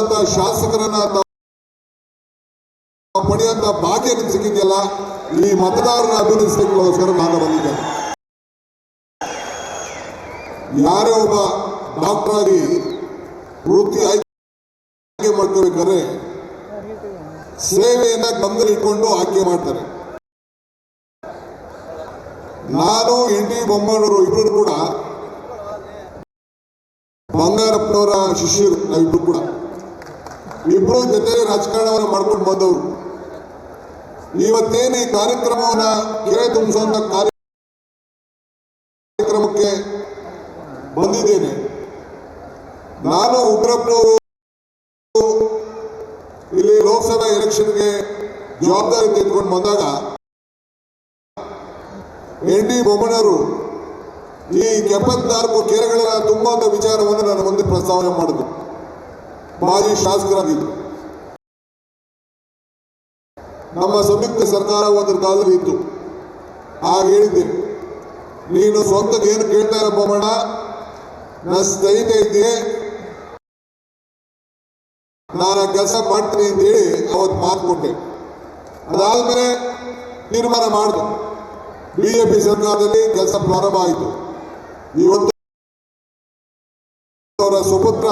ಬಂದಂತ ಶಾಸಕರನ್ನ ಪಡೆಯುವಂತ ಭಾಗ್ಯ ಸಿಕ್ಕಿದೆಯಲ್ಲ, ಈ ಮತದಾರರ ಅಭಿನಂದಿಸಲಿಕ್ಕೋಸ್ಕರ ನಾನು ಬಂದಿದ್ದೇನೆ ಯಾರೇ ಒಬ್ಬ ಡಾಕ್ಟರ್ ಆಗಿ ವೃತ್ತಿ ಆಯ್ಕೆ ಮಾಡ್ಕೋಬೇಕಾದ್ರೆ ಸೇವೆಯನ್ನ ಗಮನದಲ್ಲಿ ಇಟ್ಕೊಂಡು ಆಯ್ಕೆ ಮಾಡ್ತಾರೆ. ನಾನು ಎನ್ ಡಿ ಬೊಮ್ಮನವರು ಇಬ್ಬರು ಕೂಡ ಬಂಗಾರಪ್ಪನವರ ಶಿಷ್ಯರು, ನಾವಿಬ್ರು ಕೂಡ. ಇಬ್ರು ಜೊತೆ ರಾಜಕಾರಣವನ್ನು ಮಾಡ್ಕೊಂಡು ಬಂದವರು. ಇವತ್ತೇನು ಈ ಕಾರ್ಯಕ್ರಮವನ್ನ ಕೆರೆ ತುಂಬಿಸುವಂತ ಕಾರ್ಯಕ್ರಮಕ್ಕೆ ಬಂದಿದ್ದೇನೆ. ನಾನು ಉಗ್ರಪ್ಪನವರು ಇಲ್ಲಿ ಲೋಕಸಭಾ ಎಲೆಕ್ಷನ್ಗೆ ಜವಾಬ್ದಾರಿ ತೆಗೆದುಕೊಂಡು ಬಂದಾಗ ಎನ್ ಡಿ ಬೊಮ್ಮನವರು ಈ ಎಪ್ಪತ್ನಾಲ್ಕು ಕೆರೆಗಳ ತುಂಬುವಂಥ ವಿಚಾರವನ್ನು ನಾನು ಮುಂದೆ ಪ್ರಸ್ತಾವನೆ ಮಾಡಿದ್ರು. ಮಾಜಿ ಶಾಸಕರಾಗಿದ್ದರು. ನಮ್ಮ ಸಂಯುಕ್ತ ಸರ್ಕಾರ ಒಂದು ಕಾಲದಲ್ಲಿ ಇತ್ತು. ಆಗ ಹೇಳಿದ್ದೆ ನೀನು ಸ್ವಂತಕ್ಕೆ ಏನು ಕೇಳ್ತಾ ಇರಪ್ಪ ಬೊಮ್ಮಣ್ಣ ನನ್ನ ಸ್ನೇಹಿತ ಇದ್ದೆ ನಾನು ಕೆಲಸ ಮಾಡ್ತೀನಿ ಅಂತೇಳಿ ಅವತ್ತು ಮಾತು ಕೊಟ್ಟೆ. ಅದಾದ್ಮೇಲೆ ತೀರ್ಮಾನ ಮಾಡಿದೆ. ಬಿಜೆಪಿ ಸರ್ಕಾರದಲ್ಲಿ ಕೆಲಸ ಪ್ರಾರಂಭ ಆಯಿತು. ಇವತ್ತು ಅವರ ಸುಪುತ್ರ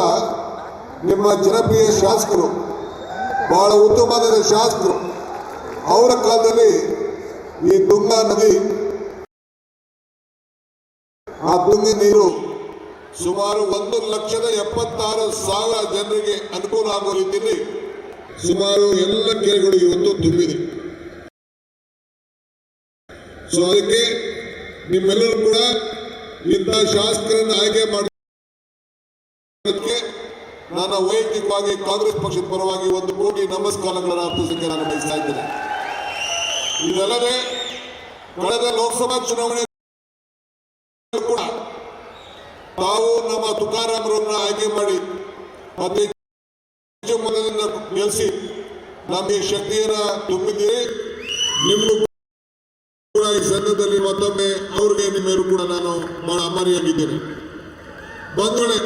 ನಿಮ್ಮ ಜನಪ್ರಿಯ ಶಾಸಕರು, ಬಹಳ ಉತ್ತಮವಾದ ಶಾಸಕರು. ಅವರ ಕಾಲದಲ್ಲಿ ಈ ತುಂಗಾ ನದಿ, ಆ ತುಂಗಿ ನೀರು ಸುಮಾರು ಒಂದು ಲಕ್ಷದ ಎಪ್ಪತ್ತಾರು ಸಾವಿರ ಜನರಿಗೆ ಅನುಕೂಲ ಆಗುವ ರೀತಿಯಲ್ಲಿ ಸುಮಾರು ಎಲ್ಲ ಕೆರೆಗಳು ಇವತ್ತು ತುಂಬಿದೆ. ಸೊ ಅದಕ್ಕೆ ನಿಮ್ಮೆಲ್ಲರೂ ಕೂಡ ಇಂಥ ಶಾಸಕರನ್ನು ಆಯ್ಕೆ ಮಾಡೋದಕ್ಕೆ ನಾನು ವೈಯಕ್ತಿಕವಾಗಿ ಕಾಂಗ್ರೆಸ್ ಪಕ್ಷದ ಪರವಾಗಿ ಒಂದು ಕೋಟಿ ನಮಸ್ಕಾರಗಳನ್ನು ಅರ್ಪಿಸಲಿಕ್ಕೆ ನಾನು ಬಯಸ್ತಾ ಇದ್ದೇನೆ. ಇದಲ್ಲದೆ, ಕಳೆದ ಲೋಕಸಭಾ ಚುನಾವಣೆ ಕೂಡ ತಾವು ನಮ್ಮ ತುಕಾರಾಮರನ್ನ ಆಯ್ಕೆ ಮಾಡಿ ಮತ್ತೆ ಹೆಚ್ಚು ಮತದಿಂದ ಗೆಲ್ಲಿಸಿ ನಮಗೆ ಶಕ್ತಿಯನ್ನು ತುಂಬಿದ್ದೀರಿ. ನಿಮ್ಮ ಕೂಡ ಈ ಸಂಘದಲ್ಲಿ ಮತ್ತೊಮ್ಮೆ ಅವ್ರಿಗೆ ನಿಮ್ಮೆಲ್ಲರೂ ಕೂಡ ನಾನು ಬಹಳ ಅಮಾರಿಯಾಗಿದ್ದೇನೆ ಬಂಧುಗಳೇ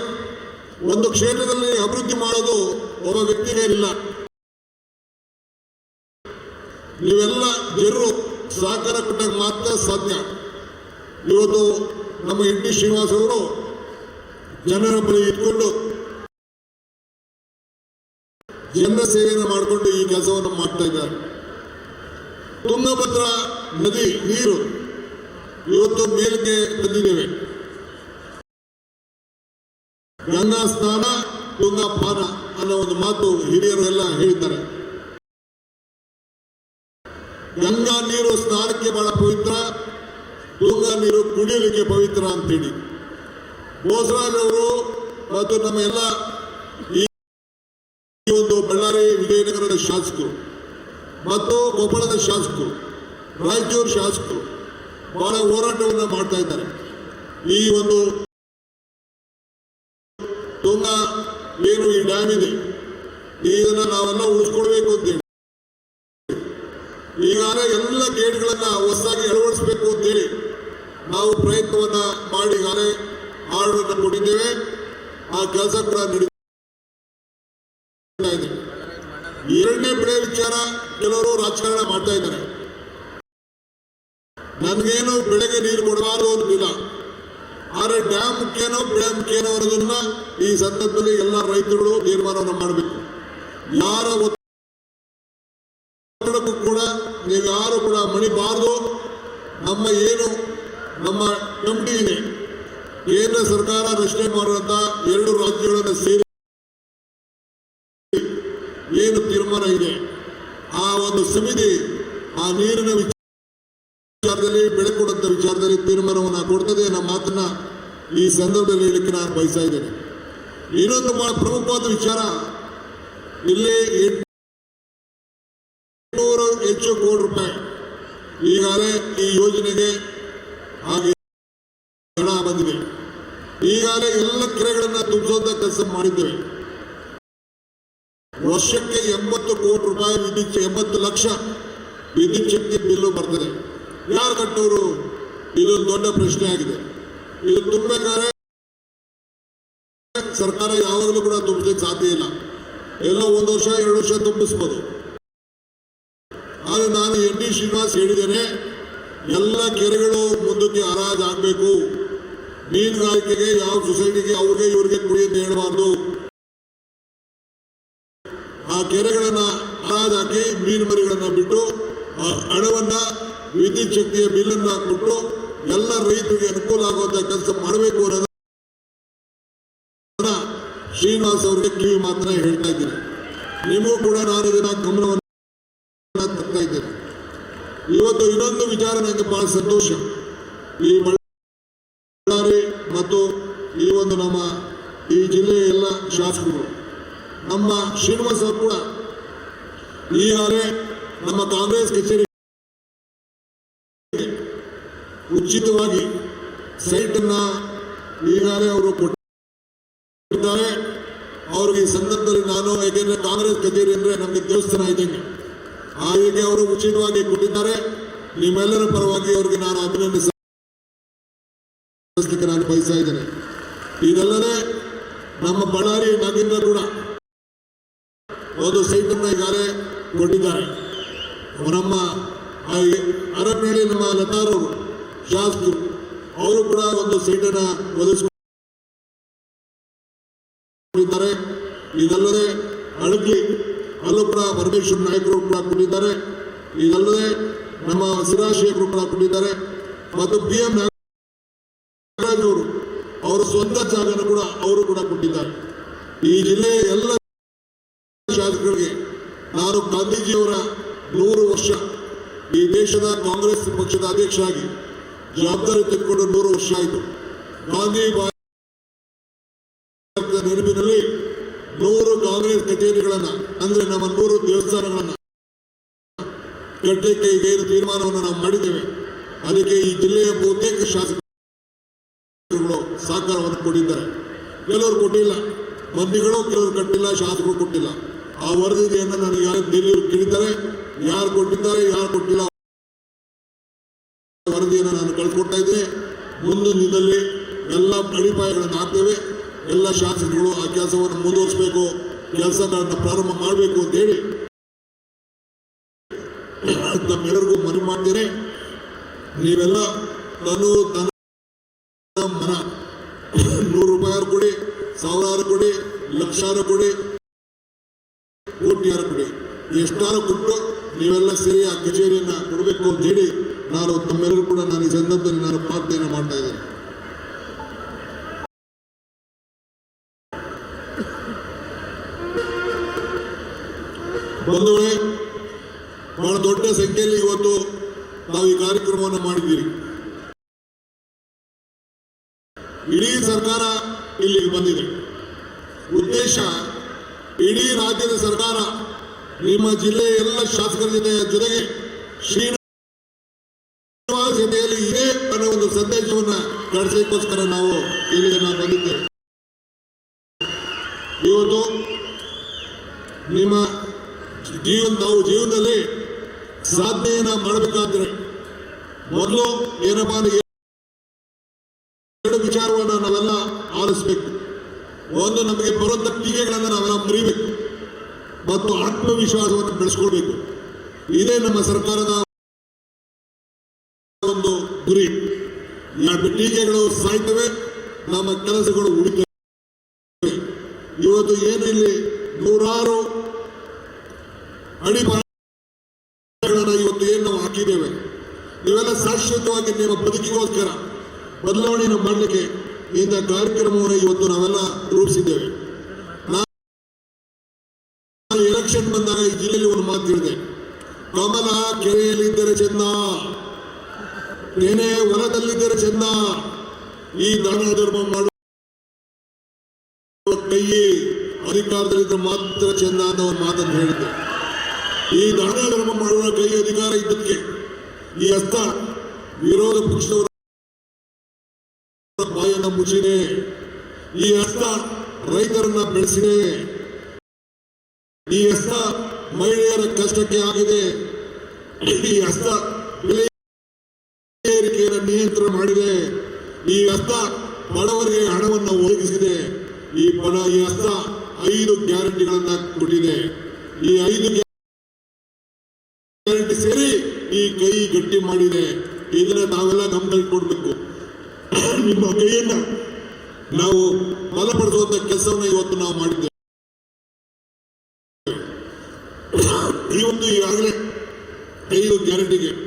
ಒಂದು ಕ್ಷೇತ್ರದಲ್ಲಿ ಅಭಿವೃದ್ಧಿ ಮಾಡೋದು ಒಬ್ಬ ವ್ಯಕ್ತಿಗೆ ಇಲ್ಲ. ನೀವೆಲ್ಲ ಜನರು ಸಹಕಾರ ಕೊಟ್ಟಾಗ ಮಾತ್ರ ಸಾಧ್ಯ. ಇವತ್ತು ನಮ್ಮ ಎನ್ ಟಿ ಶ್ರೀನಿವಾಸ್ ಅವರು ಜನರ ಬಳಿ ಇಟ್ಕೊಂಡು ಜನರ ಸೇವೆಯನ್ನು ಮಾಡಿಕೊಂಡು ಈ ಕೆಲಸವನ್ನು ಮಾಡ್ತಾ ಇದ್ದಾರೆ. ತುಂಗಭದ್ರಾ ನದಿ ನೀರು ಇವತ್ತು ಮೇಲಕ್ಕೆ ತಂದಿದ್ದೇವೆ. ಗಂಗಾ ಸ್ನಾನ ತುಂಗಾ ಪಾನ ಅನ್ನೋ ಒಂದು ಮಾತು ಹಿರಿಯರೆಲ್ಲ ಹೇಳಿದ್ದಾರೆ. ಗಂಗಾ ನೀರು ಸ್ನಾನಕ್ಕೆ ಬಹಳ ಪವಿತ್ರ, ತುಂಗಾ ನೀರು ಕುಡಿಯಲಿಕ್ಕೆ ಪವಿತ್ರ ಅಂತೇಳಿ. ಬೋಸರಾಜ್ ಅವರು ಮತ್ತು ನಮ್ಮ ಎಲ್ಲ ಈ ಒಂದು ಬಳ್ಳಾರಿ ವಿಜಯನಗರದ ಶಾಸಕರು ಮತ್ತು ಕೊಪ್ಪಳದ ಶಾಸಕರು, ರಾಯಚೂರು ಶಾಸಕರು ಬಹಳ ಹೋರಾಟವನ್ನು ಮಾಡ್ತಾ ಇದ್ದಾರೆ. ಈ ಒಂದು ತುಂಗ ಏನು ಈ ಡ್ಯಾಮ್ ಇದೆ. ಇದನ್ನ ನಾವೆಲ್ಲ ಉಳಿಸ್ಕೊಳ್ಬೇಕು ಅಂತೇಳಿ ಈಗಾಗಲೇ ಎಲ್ಲ ಗೇಟ್ಗಳನ್ನ ಹೊಸದಾಗಿ ಅಳವಡಿಸಬೇಕು ಅಂತೇಳಿ ನಾವು ಪ್ರಯತ್ನವನ್ನ ಮಾಡಿ ಈಗಾಗಲೇ ಆರ್ಡರ್ ಕೊಟ್ಟಿದ್ದೇವೆ. ಆ ಕೆಲಸ ಕೂಡ ನಡೀತಾ ಎರಡನೇ ಬೆಳೆ ವಿಚಾರ ಕೆಲವರು ರಾಜಕಾರಣ ಮಾಡ್ತಾ ಇದ್ದಾರೆ. ನನಗೇನು ಬೆಳೆಗೆ ನೀರು ಕೊಡಬಾರದು ಅಂತಿಲ್ಲ ಆದ್ರೆ ಡ್ಯಾಮ್ ಕೇನೋ ಡ್ಯಾಮ್ ಕೇನೋ ಅನ್ನೋದನ್ನ ಈ ಸಂದರ್ಭದಲ್ಲಿ ಎಲ್ಲ ರೈತರುಗಳು ತೀರ್ಮಾನವನ್ನು ಮಾಡಬೇಕು. ಯಾರ ಒತ್ತಡಕ್ಕೂ ಕೂಡ ನೀವು ಯಾರು ಕೂಡ ಮಣಿಬಾರದು ನಮ್ಮ ಏನು, ನಮ್ಮ ಕಮಿಟಿ ಇದೆ. ಕೇಂದ್ರ ಸರ್ಕಾರ ರಚನೆ ಮಾಡುವಂತ ಎರಡು ರಾಜ್ಯಗಳನ್ನು ಸೇರಿ ಏನು ತೀರ್ಮಾನ ಇದೆ ಆ ಒಂದು ಸಮಿತಿ ಆ ನೀರಿನ ವಿಚಾರದಲ್ಲಿ ಬೆಳೆ ಕೊಡುವಂತ ವಿಚಾರದಲ್ಲಿ ತೀರ್ಮಾನವನ್ನು ಕೊಡ್ತದೆ ನಮ್ಮ ಮಾತನ್ನ ಈ ಸಂದರ್ಭದಲ್ಲಿ ಹೇಳಲಿಕ್ಕೆ ನಾನು ಬಯಸ್ತಾ ಇದ್ದೇನೆ. ಇನ್ನೊಂದು ಬಹಳ ಪ್ರಮುಖವಾದ ವಿಚಾರ, ಇಲ್ಲಿ ಎಂಟುನೂರು ಹೆಚ್ಚು ಕೋಟಿ ರೂಪಾಯಿ ಈಗಾಗಲೇ ಈ ಯೋಜನೆಗೆ ಹಾಗೆ ಹಣ ಬಂದಿದೆ. ಈಗಾಗಲೇ ಎಲ್ಲ ಕೆರೆಗಳನ್ನ ತುಂಬಿಸುವಂತ ಕೆಲಸ ಮಾಡಿದ್ದೇವೆ. ವರ್ಷಕ್ಕೆ ಎಂಬತ್ತು ಕೋಟಿ ರೂಪಾಯಿ ವಿದ್ಯುತ್, ಎಂಬತ್ತು ಲಕ್ಷ ವಿದ್ಯುತ್ ಶಕ್ತಿ ಬಿಲ್ಲು ಬರ್ತದೆ. ಯಾರು ಕಟ್ಟೋರು? ಇದೊಂದು ದೊಡ್ಡ ಪ್ರಶ್ನೆ ಆಗಿದೆ. ಇದು ತುಂಬಬೇಕಾದ್ರೆ ಸರ್ಕಾರ ಯಾವಾಗಲೂ ಕೂಡ ತುಂಬಲಿಕ್ಕೆ ಸಾಧ್ಯ ಇಲ್ಲ. ಎಲ್ಲ ಒಂದು ವರ್ಷ, ಎರಡು ವರ್ಷ ತುಂಬಿಸ್ಬೋದು. ಆದ್ರೆ ನಾನು ಎನ್ ಡಿ ಶ್ರೀನಿವಾಸ್ ಹೇಳಿದ್ದೇನೆ, ಎಲ್ಲ ಕೆರೆಗಳು ಮುಂದಕ್ಕೆ ಹರಾಜ್ ಆಗಬೇಕು ಮೀನುಗಾರಿಕೆಗೆ ಯಾವ ಸೊಸೈಟಿಗೆ, ಅವ್ರಿಗೆ, ಇವ್ರಿಗೆ ಕುಡಿ ಅಂತ ಆ ಕೆರೆಗಳನ್ನ ಹರಾಜ್ ಹಾಕಿ ಮೀನು ಮರಿಗಳನ್ನ ಬಿಟ್ಟು, ಆ ಹಣವನ್ನ ವಿದ್ಯುತ್ ಶಕ್ತಿಯ ಬಿಲ್ಲನ್ನ ಕೊಟ್ಟು ಎಲ್ಲ ರೈತರಿಗೆ ಅನುಕೂಲ ಆಗುವಂತ ಕೆಲಸ ಮಾಡಬೇಕು ಅನ್ನೋದನ್ನ ಶ್ರೀನಿವಾಸ್ ಅವರಿಗೆ ಕಿವಿ ಮಾತ್ರ ಹೇಳ್ತಾ ಇದ್ದೀನಿ ನಿಮಗೂ ಕೂಡ ನಾನು ಇದನ್ನ ಗಮನವನ್ನು ತರ್ತಾ ಇದ್ದೇನೆ. ಇವತ್ತು ಇನ್ನೊಂದು ವಿಚಾರ ನನಗೆ ಬಹಳ ಸಂತೋಷ. ಈ ಬಳ್ಳಾರಿ ಮತ್ತು ಈ ಒಂದು ನಮ್ಮ ಈ ಜಿಲ್ಲೆಯ ಎಲ್ಲ ಶಾಸಕರು, ನಮ್ಮ ಶ್ರೀನಿವಾಸ್ ಅವರು ಕೂಡ ಈಗಾಗಲೇ ನಮ್ಮ ಕಾಂಗ್ರೆಸ್ ಕಚೇರಿ ಉಚಿತವಾಗಿ ಸೈಟನ್ನು ಈಗಾಗಲೇ ಅವರು ಕೊಟ್ಟಿದ್ದಾರೆ. ಅವ್ರಿಗೆ ಈ ಸಂದರ್ಭದಲ್ಲಿ ನಾನು ಯಾಕೆಂದ್ರೆ ಕಾಂಗ್ರೆಸ್ ಕಚೇರಿ ಅಂದರೆ ನಮಗೆ ದೇವಸ್ಥಾನ ಇದ್ದಂಗೆ ಹಾಗೆ ಅವರು ಉಚಿತವಾಗಿ ಕೊಟ್ಟಿದ್ದಾರೆ. ನಿಮ್ಮೆಲ್ಲರ ಪರವಾಗಿ ಅವರಿಗೆ ನಾನು ಅಭಿನಂದಿಸಲಿಕ್ಕೆ ನಾನು ಬಯಸ್ತಾ ಇದ್ದೇನೆ. ಇದಲ್ಲದೆ ನಮ್ಮ ಬಳ್ಳಾರಿ ನಾಗೇಂದ್ರ ಕೂಡ ಒಂದು ಸೈಟನ್ನು ಈಗಾಗಲೇ ಕೊಟ್ಟಿದ್ದಾರೆ. ನಮ್ಮ ಅರಬ್ನಳ್ಳಿ ನಮ್ಮ ಲತಾರವರು ಶಾಸಕರು ಅವರು ಕೂಡ ಒಂದು ಸೀಟನ್ನು ಒದಗಿಸಿಕೊಂಡಿದ್ದಾರೆ. ಇದಲ್ಲದೆ ಅಳಗಿ ಅಲ್ಲೂ ಕೂಡ ಪರಮೇಶ್ವರ ನಾಯಕರು ಕೂಡ ಕೊಟ್ಟಿದ್ದಾರೆ ಇದಲ್ಲದೆ ನಮ್ಮ ಸಿರಾಶೇಖರು ಕೂಡ ಕೊಟ್ಟಿದ್ದಾರೆ ಮತ್ತು ಬಿ ಎಂ ನಾಗರಾಜ್ ಅವರು, ಅವರ ಸ್ವಂತ ಜಾಗನ ಕೂಡ ಅವರು ಕೂಡ ಕೊಟ್ಟಿದ್ದಾರೆ. ಈ ಜಿಲ್ಲೆಯ ಎಲ್ಲ ಶಾಸಕರಿಗೆ ನಾನು ಗಾಂಧೀಜಿಯವರ ನೂರು ವರ್ಷ ಈ ದೇಶದ ಕಾಂಗ್ರೆಸ್ ಪಕ್ಷದ ಅಧ್ಯಕ್ಷರಾಗಿ ಜವಾಬ್ದಾರಿ ತೆಗೆದುಕೊಂಡು ನೂರು ವರ್ಷ ಆಯಿತು. ಗಾಂಧಿ ನೆನಪಿನಲ್ಲಿ ನೂರು ಕಾಂಗ್ರೆಸ್ ಕಚೇರಿಗಳನ್ನ, ಅಂದ್ರೆ ನಮ್ಮ ನೂರು ದೇವಸ್ಥಾನಗಳನ್ನ ಕಟ್ಟಕ್ಕೆ ಏನು ತೀರ್ಮಾನವನ್ನು ನಾವು ಮಾಡಿದ್ದೇವೆ. ಅದಕ್ಕೆ ಈ ಜಿಲ್ಲೆಯ ಬಹುತೇಕ ಶಾಸಕರು ಸಹಕಾರವನ್ನು ಕೊಟ್ಟಿದ್ದಾರೆ. ಕೆಲವರು ಕೊಟ್ಟಿಲ್ಲ. ಮಂದಿಗಳು ಕೆಲವರು ಕಟ್ಟಿಲ್ಲ, ಶಾಸಕರು ಕೊಟ್ಟಿಲ್ಲ. ಆ ವರದಿಯನ್ನು ನನಗೆ ಯಾರು ಕೇಳಿದ್ದಾರೆ, ಯಾರು ಕೊಟ್ಟಿದ್ದಾರೆ, ಯಾರು ಕೊಟ್ಟಿಲ್ಲ ವರದಿಯನ್ನು ನಾನು ಕಳ್ಕೊಡ್ತಾ ಇದ್ದೇನೆ ಮುಂದಿನ ದಿನದಲ್ಲಿ ಎಲ್ಲ ಅಡಿಪಾಯಗಳನ್ನು ಹಾಕ್ತೇವೆ. ಎಲ್ಲ ಶಾಸಕರು ಆ ಕೆಲಸವನ್ನು ಮುಂದುವರಿಸಬೇಕು. ಕೆಲಸಗಳನ್ನು ಪ್ರಾರಂಭ ಮಾಡಬೇಕು ಅಂತ ಹೇಳಿ ತಮ್ಮೆಲ್ಲರಿಗೂ ಮನವಿ ಮಾಡ್ತೇನೆ. ನೀವೆಲ್ಲ ತನು ತನ್ನ ಮನ ನೂರು ರೂಪಾಯಿ ಕೊಡಿ, ಸಾವಿರಾರು ಕೊಡಿ, ಲಕ್ಷಾರು ಕೊಡಿ, ಕೋಟಿಯಾರು ಕೊಡಿ. ಎಷ್ಟಾರು ಕೊಟ್ಟು ನೀವೆಲ್ಲ ಸೇರಿ ಆ ಕಚೇರಿಯನ್ನ ಕೊಡಬೇಕು ಅಂತ ಹೇಳಿ ನಾನು ತಮ್ಮೆಲ್ಲರೂ ಕೂಡ ನಾನು ಪ್ರಾರ್ಥನೆ ಮಾಡ್ತಾ ಇದ್ದೇನೆ. ಬಂಧುಗಳೇ, ಬಹಳ ದೊಡ್ಡ ಸಂಖ್ಯೆಯಲ್ಲಿ ಇವತ್ತು ನಾವು ಈ ಕಾರ್ಯಕ್ರಮವನ್ನು ಮಾಡಿದ್ದೀರಿ. ಇಡೀ ಸರ್ಕಾರ ಇಲ್ಲಿಗೆ ಬಂದಿದೆ. ಉದ್ದೇಶ, ಇಡೀ ರಾಜ್ಯದ ಸರ್ಕಾರ, ನಿಮ್ಮ ಜಿಲ್ಲೆಯ ಎಲ್ಲ ಶಾಸಕರ ಜೊತೆ ಜೊತೆಗೆ ಶ್ರೀನಿವಾಸ ಸಂದೇಶವನ್ನ ಕಳಿಸಲಿಕ್ಕೋಸ್ಕರ ನಾವು ಇಲ್ಲಿಗೆ ನಾವು ಬಂದಿದ್ದೇವೆ. ಇವತ್ತು ನಿಮ್ಮ ಜೀವನ, ನಾವು ಜೀವನದಲ್ಲಿ ಸಾಧನೆಯನ್ನ ಮಾಡಬೇಕಾದ್ರೆ ಮೊದಲು ಏನಪ್ಪಾ ಎರಡು ವಿಚಾರವನ್ನು ನಾವೆಲ್ಲ ಆಲಿಸ್ಬೇಕು. ಒಂದು ನಮಗೆ ಬರುವಂತ ಟೀಕೆಗಳನ್ನು ನಾವೆಲ್ಲ ಮರಿಬೇಕು. ಮತ್ತು ಆತ್ಮವಿಶ್ವಾಸವನ್ನು ಬೆಳೆಸ್ಕೊಳ್ಬೇಕು. ಇದೇ ನಮ್ಮ ಸರ್ಕಾರದ ಒಂದು ಗುರಿ. ಎರಡು ಟೀಕೆಗಳು ಸಾಯ್ತವೆ, ನಮ್ಮ ಕೆಲಸಗಳು ಉಳಿತವೆ. ಇವತ್ತು ಏನಿಲ್ಲಿ ನೂರಾರು ಅಡಿಪಾಯಗಳನ್ನು ಇವತ್ತು ಏನು ನಾವು ಹಾಕಿದ್ದೇವೆ? ಇವೆಲ್ಲ ಶಾಶ್ವತವಾಗಿ ನಿಮ್ಮ ಬದುಕಿಗೋಸ್ಕರ ಬದಲಾವಣೆಯನ್ನು ಮಾಡಲಿಕ್ಕೆ ಇಂಥ ಕಾರ್ಯಕ್ರಮವನ್ನು ಇವತ್ತು ನಾವೆಲ್ಲ ರೂಪಿಸಿದ್ದೇವೆ ನಾನು ಎಲೆಕ್ಷನ್ ಬಂದಾಗ ಈ ಜಿಲ್ಲೆಯಲ್ಲಿ ಒಂದು ಮಾತು ಹೇಳಿದೆ ಕಮಲ ಕೆರೆಯಲ್ಲಿದ್ದರೆ ಚೆನ್ನ ತೆನೆ ಹೊಲದಲ್ಲಿದ್ದರೆ ಚೆನ್ನ ಈ ದಾನ ಧರ್ಮ ಮಾಡುವ ಕೈ ಅಧಿಕಾರದಲ್ಲಿದ್ದರೆ ಮಾತ್ರ ಚಂದ ಅವ್ರ ಮಾತನ್ನು ಹೇಳಿದ್ದೆ ಈ ದಾನ ಧರ್ಮ ಮಾಡುವ ಕೈ ಅಧಿಕಾರ ಇದ್ದಕ್ಕೆ ಈ ಅಸ್ತ ವಿರೋಧ ಪಕ್ಷದವರು ಬಾಯನ್ನ ಮುಚ್ಚಿದೆ. ಈ ಹಸ್ತ ರೈತರನ್ನ ಬೆಳೆಸಿದೆ. ಈ ಹಸ್ತ ಮಹಿಳೆಯರ ಕಷ್ಟಕ್ಕೆ ಆಗಿದೆ. ಈ ಹಸ್ತ ಬೆಲೆ ಏರಿಕೆಯನ್ನು ನಿಯಂತ್ರಣ ಮಾಡಿದೆ. ಈ ಹಸ್ತ ಬಡವರಿಗೆ ಹಣವನ್ನು ಒದಗಿಸಿದೆ. ಈ ಬಡ ಈ ಹಸ್ತ ಐದು ಗ್ಯಾರಂಟಿಗಳನ್ನ ಕೊಟ್ಟಿದೆ. ಈ ಐದು ಗ್ಯಾರಂಟಿ ಸೇರಿ ಈ ಕೈ ಗಟ್ಟಿ ಮಾಡಿದೆ. ಇದನ್ನ ನಾವೆಲ್ಲ ಗಮನದಲ್ಲಿ ಕೊಡ್ಬೇಕು. ನಿಮ್ಮ ಕೈಯನ್ನ ನಾವು ಬಲಪಡಿಸುವಂತ ಕೆಲಸವನ್ನು ಇವತ್ತು ನಾವು ಮಾಡಿದ್ದೇವೆ. ಈ ಒಂದು ಈಗಾಗಲೇ ಐದು ಗ್ಯಾರಂಟಿಗೆ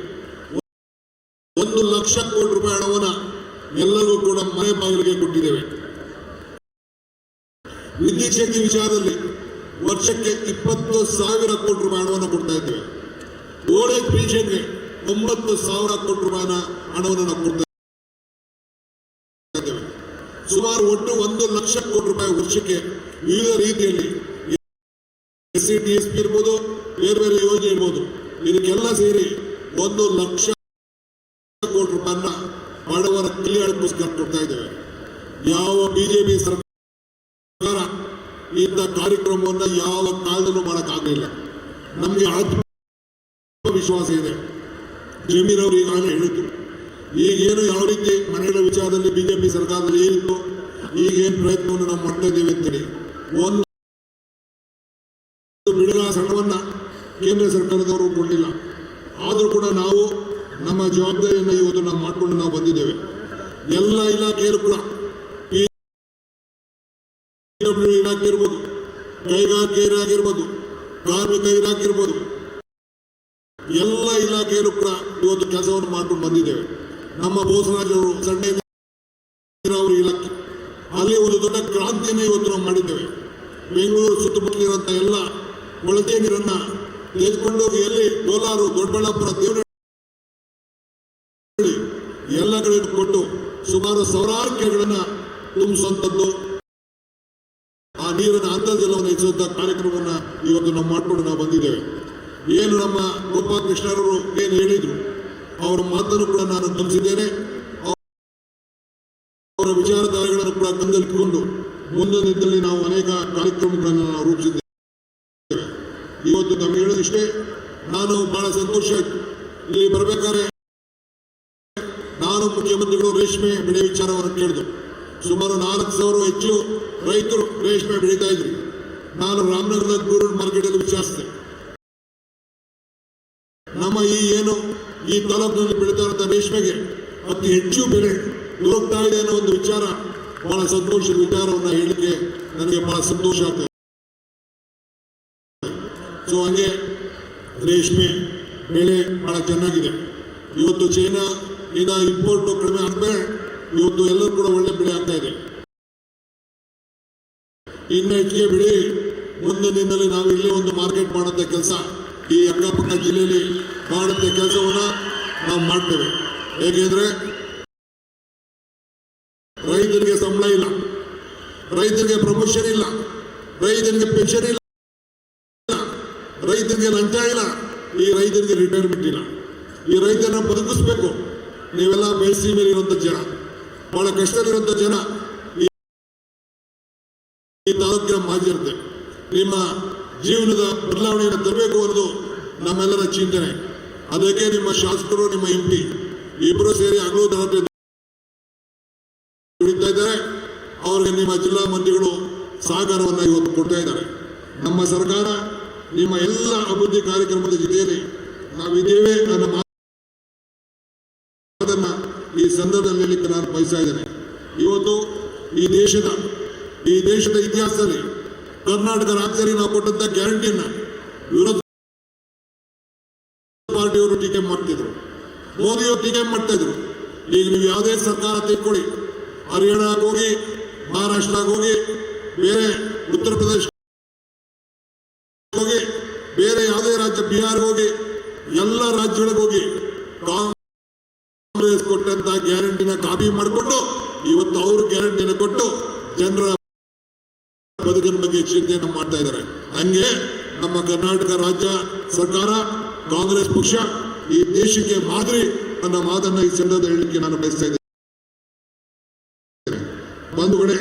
ಬಾಗಿಲಿಗೆ ಕೊಟ್ಟಿದ್ದೇವೆ. ವಿದ್ಯುತ್ ಶಕ್ತಿ ವಿಚಾರದಲ್ಲಿ ವರ್ಷಕ್ಕೆ ಇಪ್ಪತ್ತು ಸಾವಿರ ಕೋಟಿ ರೂಪಾಯಿ ಹಣವನ್ನು ಕೊಡ್ತಾ ಇದ್ದೇವೆ. ಓಲ್ಡ್ ಪೆನ್ಷನ್ಗೆ ಒಂಬತ್ತು ಸಾವಿರ ಕೋಟಿ ರೂಪಾಯಿನ ಹಣವನ್ನು ನಾವು ಕೊಡ್ತಾ ಸುಮಾರು ಒಟ್ಟು ಒಂದು ಲಕ್ಷ ಕೋಟಿ ರೂಪಾಯಿ ವರ್ಷಕ್ಕೆ ವಿವಿಧ ರೀತಿಯಲ್ಲಿ ಎಸ್ ಸಿ ಟಿ ಎಸ್ ಇರ್ಬೋದು, ಬೇರೆ ಬೇರೆ ಯೋಜನೆ ಇರ್ಬೋದು. ಇದಕ್ಕೆಲ್ಲ ಸೇರಿ ಒಂದು ಲಕ್ಷ ಬಡವರ ಕಲ್ಯಾಣಕ್ಕೋಸ್ಕರ ಕೊಡ್ತಾ ಇದ್ದೇವೆ. ಯಾವ ಬಿಜೆಪಿ ಸರ್ಕಾರ ಇಂಥ ಕಾರ್ಯಕ್ರಮವನ್ನ ಯಾವ ಕಾಲದಲ್ಲೂ ಮಾಡೋಕ್ಕಾಗಲಿಲ್ಲ ನಮ್ಗೆ ಆತ್ಮವಿಶ್ವಾಸ ಇದೆ. ಜಮೀರ್ ಅವರು ಈಗಾಗಲೇ ಹೇಳಿದ್ರು. ಈಗೇನು ಯಾವ ರೀತಿ ಮನೆಗಳ ವಿಚಾರದಲ್ಲಿ ಬಿಜೆಪಿ ಸರ್ಕಾರದಲ್ಲಿ ಏನಿತ್ತು? ಈಗೇನು ಪ್ರಯತ್ನವನ್ನು ನಾವು ಮಾಡ್ತಾ ಇದ್ದೇವೆ ಅಂತೇಳಿ. ಒಂದು ಬಿಡುಗಡೆ ಹಣವನ್ನ ಕೇಂದ್ರ ಸರ್ಕಾರದವರು ಕೊಡಲಿಲ್ಲ. ಆದರೂ ಕೂಡ ನಾವು ನಮ್ಮ ಜವಾಬ್ದಾರಿಯನ್ನು ಇವತ್ತು ನಾವು ಮಾಡಿಕೊಂಡು ನಾವು ಬಂದಿದ್ದೇವೆ ಎಲ್ಲ ಇಲಾಖೆಯರು ಕೂಡ ಇಲಾಖೆ ಇರ್ಬೋದು ಕೈಗಾರಿಕೆ ಇಲಾಖೆ ಕಾರ್ಮಿಕ ಇಲಾಖೆ ಇರ್ಬೋದು ಎಲ್ಲ ಇಲಾಖೆಯರು ಕೂಡ ಇವತ್ತು ಕೆಲಸವನ್ನು ಮಾಡ್ಕೊಂಡು ಬಂದಿದ್ದೇವೆ. ನಮ್ಮ ಬೋಸರಾಜ್ ಅವರು ಸಣ್ಣ ನೀರಾವರಿ ಇಲಾಖೆ. ಅಲ್ಲಿ ಒಂದು ದೊಡ್ಡ ಕ್ರಾಂತಿಯನ್ನು ಇವತ್ತು ನಾವು ಮಾಡಿದ್ದೇವೆ. ಬೆಂಗಳೂರು ಸುತ್ತಮುತ್ತಲಿರುವಂತಹ ಎಲ್ಲ ಕೊಳತೆ ನೀರನ್ನ ತೆಗೆದುಕೊಂಡು ಎಲ್ಲಿ ಕೋಲಾರು ದೊಡ್ಡಬಳ್ಳಾಪುರ ದೇವನಹಳ್ಳಿ ಎಲ್ಲ ಕಡೆ ಕೊಟ್ಟು ಸುಮಾರು ಸಾವಿರಾರು ಕೆರೆಗಳನ್ನ ತುಂಬಿಸುವಂಥದ್ದು. ಆ ನೀರಿನ ಅಂತರ್ಜಲವನ್ನು ಹೆಚ್ಚಿಸುವಂತ ಕಾರ್ಯಕ್ರಮವನ್ನ ಇವತ್ತು ನಾವು ಮಾಡಿಕೊಂಡು ನಾವು ಬಂದಿದ್ದೇವೆ. ಏನು ನಮ್ಮ ಗೋಪಾಲ್ ಕೃಷ್ಣರವರು ಏನು ಹೇಳಿದ್ರು, ಅವರ ಮಾತನ್ನು ಕೂಡ ನಾನು ಗಮನಿಸಿದ್ದೇನೆ ಅವರ ವಿಚಾರಧಾರೆಗಳನ್ನು ಕೂಡ ಗಮನದಲ್ಲಿಟ್ಟುಕೊಂಡು ಮುಂದಿನ ದಿನದಲ್ಲಿ ನಾವು ಅನೇಕ ಕಾರ್ಯಕ್ರಮಗಳನ್ನು ನಾವು ರೂಪಿಸಿದ್ದೇವೆ. ಇವತ್ತು ನಮಗೆ ಹೇಳೋದಿಷ್ಟೇ, ನಾನು ಬಹಳ ಸಂತೋಷ ಇಲ್ಲಿ ಬರಬೇಕಾದ್ರೆ ಮುಖ್ಯಮಂತ್ರಿಗಳು ರೇಷ್ಮೆ ಬೆಳೆ ವಿಚಾರವನ್ನು ಕೇಳಿದ್ರು. ಸುಮಾರು ನಾಲ್ಕು ಸಾವಿರ ಹೆಚ್ಚು ರೈತರು ರೇಷ್ಮೆ ಬೆಳೀತಾ ಇದ್ರು. ನಾನು ರಾಮನಗರದ ಗುರು ಮಾರ್ಕೆಟ್ ಅಲ್ಲಿ ವಿಚಾರಿಸಿದೆ. ನಮ್ಮ ಈ ಏನು ಈ ತಾಲೂಕಿನಲ್ಲಿ ಬೆಳೀತಾ ಇರುವಂತಹ ರೇಷ್ಮೆಗೆ ಅತಿ ಹೆಚ್ಚು ಬೆಲೆ ದೊರಕ್ತಾ ಇದೆ ಅನ್ನೋ ಒಂದು ವಿಚಾರ ಬಹಳ ಸಂತೋಷದ ವಿಚಾರವನ್ನ ಹೇಳಿಕೆ ನನಗೆ ಬಹಳ ಸಂತೋಷ ಆಗ್ತದೆ ಸೊ ಹಂಗೆ ರೇಷ್ಮೆ ಬೆಳೆ ಬಹಳ ಚೆನ್ನಾಗಿದೆ. ಇವತ್ತು ಚೈನಾ ಈಗ ಇಂಪೋರ್ಟ್ ಕಡಿಮೆ ಆದ್ಮೇಲೆ ಇವತ್ತು ಎಲ್ಲರೂ ಕೂಡ ಒಳ್ಳೆ ಬೆಳೆ ಆಗ್ತಾ ಇದೆ. ಇನ್ನು ಹೆಚ್ಚಿಗೆ ಬಿಡಿ ಮುಂದಿನ ದಿನದಲ್ಲಿ ನಾವು ಇಲ್ಲಿ ಒಂದು ಮಾರ್ಕೆಟ್ ಮಾಡುತ್ತೆ ಕೆಲಸ ಈ ಅಕ್ಕಪಕ್ಕ ಜಿಲ್ಲೆಯಲ್ಲಿ ಮಾಡುತ್ತೆ ಕೆಲಸವನ್ನ ನಾವು ಮಾಡ್ತೇವೆ. ಹೇಗೆಂದ್ರೆ, ರೈತರಿಗೆ ಸಂಬಳ ಇಲ್ಲ. ರೈತರಿಗೆ ಪ್ರಮೋಷನ್ ಇಲ್ಲ. ರೈತರಿಗೆ ಪೆನ್ಷನ್ ಇಲ್ಲ. ರೈತರಿಗೆ ಲಂಚ ಇಲ್ಲ. ಈ ರೈತರಿಗೆ ರಿಟೈರ್ಮೆಂಟ್ ಇಲ್ಲ. ಈ ರೈತರನ್ನ ಬದುಕಿಸ್ಬೇಕು. ನೀವೆಲ್ಲ ಬೇಸಿ ಮೇಲೆ ಇರುವಂತ ಜನ. ಬಹಳ ಕಷ್ಟದಲ್ಲಿರುವಂತ ಜನ. ಈ- ತಾಲೂಕಿನ ಮಾಜಿರುತ್ತೆ ನಿಮ್ಮ ಜೀವನದ ಬದಲಾವಣೆಯನ್ನು ತರಬೇಕು ಅನ್ನೋದು ನಮ್ಮೆಲ್ಲರ ಚಿಂತನೆ. ಅದಕ್ಕೆ ನಿಮ್ಮ ಶಾಸಕರು, ನಿಮ್ಮ ಎಂ ಪಿ ಇಬ್ಬರು ಸೇರಿ ಹಗಲು ದುಡಿತಾ ಇದ್ದಾರೆ. ಅವರಿಗೆ ನಿಮ್ಮ ಜಿಲ್ಲಾ ಮಂತ್ರಿಗಳು ಸಹಕಾರವನ್ನು ಇವತ್ತು ಕೊಡ್ತಾ ಇದ್ದಾರೆ. ನಮ್ಮ ಸರ್ಕಾರ ನಿಮ್ಮ ಎಲ್ಲ ಅಭಿವೃದ್ಧಿ ಕಾರ್ಯಕ್ರಮದ ಜೊತೆಯಲ್ಲಿ ನಾವಿದ್ದೇವೆ. ನನ್ನ ಮಾತನ್ನ ಈ ಸಂದರ್ಭದಲ್ಲಿ ನಾನು ಬಯಸ್ತಾ ಇದ್ದೇನೆ ಇವತ್ತು ಈ ದೇಶದ ಈ ದೇಶದ ಇತಿಹಾಸದಲ್ಲಿ ಕರ್ನಾಟಕ ರಾಜ್ಯದಲ್ಲಿ ನಾವು ಕೊಟ್ಟಂತ ಗ್ಯಾರಂಟಿಯನ್ನ ವಿರೋಧ ಪಾರ್ಟಿಯವರು ಟೀಕೆ ಮಾಡ್ತಿದ್ರು ಮೋದಿಯವರು ಟೀಕೆ ಮಾಡ್ತಾ ಇದ್ರು. ಈಗ ನೀವು ಯಾವುದೇ ಸರ್ಕಾರ ತೆಗೆದುಕೊಳ್ಳಿ ಹರಿಯಾಣಕ್ಕೆ ಹೋಗಿ ಮಹಾರಾಷ್ಟ್ರಕ್ಕೆ ಹೋಗಿ, ಬೇರೆ ಉತ್ತರ ಪ್ರದೇಶ ಹೋಗಿ, ಬೇರೆ ಯಾವುದೇ ರಾಜ್ಯ ಬಿಹಾರ್ ಹೋಗಿ, ಎಲ್ಲ ರಾಜ್ಯಗಳಿಗೆ ಹೋಗಿ ಕಾಂಗ್ರೆಸ್ ಕೊಟ್ಟಂತ ಗ್ಯಾರಂಟಿನ ಕಾಪಿ ಮಾಡಿಕೊಂಡು ಇವತ್ತು ಅವರು ಕೊಟ್ಟು ಜನರ ಬದುಕಿನ ಬಗ್ಗೆ ಚಿಂತೆಯನ್ನು ಮಾಡ್ತಾ ಇದ್ದಾರೆ. ಹಂಗೆ ನಮ್ಮ ಕರ್ನಾಟಕ ರಾಜ್ಯ ಸರ್ಕಾರ, ಕಾಂಗ್ರೆಸ್ ಪಕ್ಷ ಈ ದೇಶಕ್ಕೆ ಮಾದರಿ ಅನ್ನೋ ಮಾತನ್ನ ಈ ಚಂದ್ರದ ಹೇಳಲಿಕ್ಕೆ ನಾನು ಬಯಸ್ತಾ ಇದ್ದೇನೆ. ಬಂಧುಗಳೇ,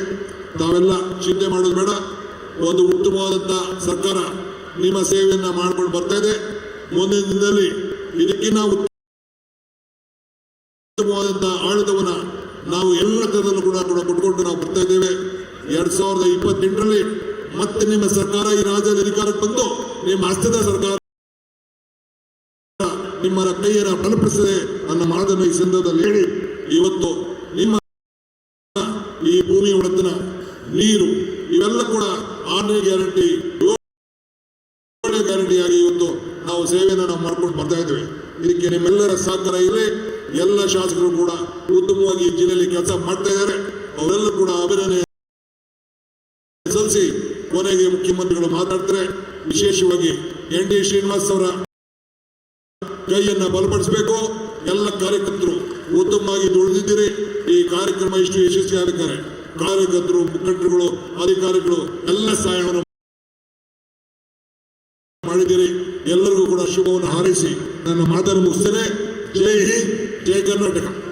ತಾವೆಲ್ಲ ಚಿಂತೆ ಮಾಡೋದು ಬೇಡ. ಒಂದು ಉತ್ತಮವಾದಂತ ಸರ್ಕಾರ ನಿಮ್ಮ ಸೇವೆಯನ್ನ ಮಾಡ್ಕೊಂಡು ಬರ್ತಾ ಇದೆ. ಮುಂದಿನ ದಿನದಲ್ಲಿ ಇದಕ್ಕಿಂತ ಉತ್ತಮವಾದಂತಹ ಆಡಳಿತವನ್ನ ನಾವು ಎಲ್ಲ ತರದಲ್ಲೂ ಕೂಡ ಕೂಡ ಕೊಟ್ಕೊಂಡು ನಾವು ಬರ್ತಾ ಇದ್ದೇವೆ. ಎರಡ್ ಸಾವಿರದ ಇಪ್ಪತ್ತೆಂಟರಲ್ಲಿ ಮತ್ತೆ ನಿಮ್ಮ ಸರ್ಕಾರ ಈ ರಾಜ್ಯದ ಅಧಿಕಾರಕ್ಕೆ ಬಂದು ನಿಮ್ಮ ಹಸ್ತದ ಸರ್ಕಾರ ನಿಮ್ಮ ಕೈಯನ್ನು ಬಲಪಡಿಸಿದೆ ನನ್ನ ಮಾತನ್ನು ಈ ಸಂದರ್ಭದಲ್ಲಿ ಹೇಳಿ, ಇವತ್ತು ನಿಮ್ಮ ಈ ಭೂಮಿ ಒಡೆತನ, ನೀರು ಇವೆಲ್ಲ ಕೂಡ ಆರನೇ ಗ್ಯಾರಂಟಿ ಗ್ಯಾರಂಟಿಯಾಗಿ ಇವತ್ತು ನಾವು ಸೇವೆಯನ್ನು ನಾವು ಮಾಡ್ಕೊಂಡು ಬರ್ತಾ ಇದ್ದೇವೆ. ಇದಕ್ಕೆ ನಿಮ್ಮೆಲ್ಲರ ಸಹಕಾರ ಇದೆ ಎಲ್ಲ ಶಾಸಕರು ಕೂಡ ಉತ್ತಮವಾಗಿ ಜಿಲ್ಲೆಯಲ್ಲಿ ಕೆಲಸ ಮಾಡ್ತಾ ಇದ್ದಾರೆ. ಅವರೆಲ್ಲ ಕೂಡ ಅಭಿನಂದನೆ. ಸಲ್ಲಿಸಿ ಕೊನೆಗೆ ಮುಖ್ಯಮಂತ್ರಿಗಳು ಮಾತಾಡ್ತಾರೆ. ವಿಶೇಷವಾಗಿ ಎನ್ ಡಿ ಶ್ರೀನಿವಾಸ್ ಅವರ ಕೈಯನ್ನ ಬಲಪಡಿಸಬೇಕು. ಎಲ್ಲ ಕಾರ್ಯಕರ್ತರು ಉತ್ತಮವಾಗಿ ದುಡಿದಿದ್ದೀರಿ. ಈ ಕಾರ್ಯಕ್ರಮ ಇಷ್ಟು ಯಶಸ್ವಿ ಆಗಿದ್ದಾರೆ. ಕಾರ್ಯಕರ್ತರು, ಮುಖಂಡರುಗಳು, ಅಧಿಕಾರಿಗಳು ಎಲ್ಲ ಸಹಾಯವನ್ನು ಮಾಡಿದ್ದೀರಿ. ಎಲ್ಲರಿಗೂ ಕೂಡ ಶುಭವನ್ನು ಹಾರೈಸಿ ನನ್ನ ಮಾತನ್ನು ಮುಗಿಸ್ತೇನೆ. delay taken into account.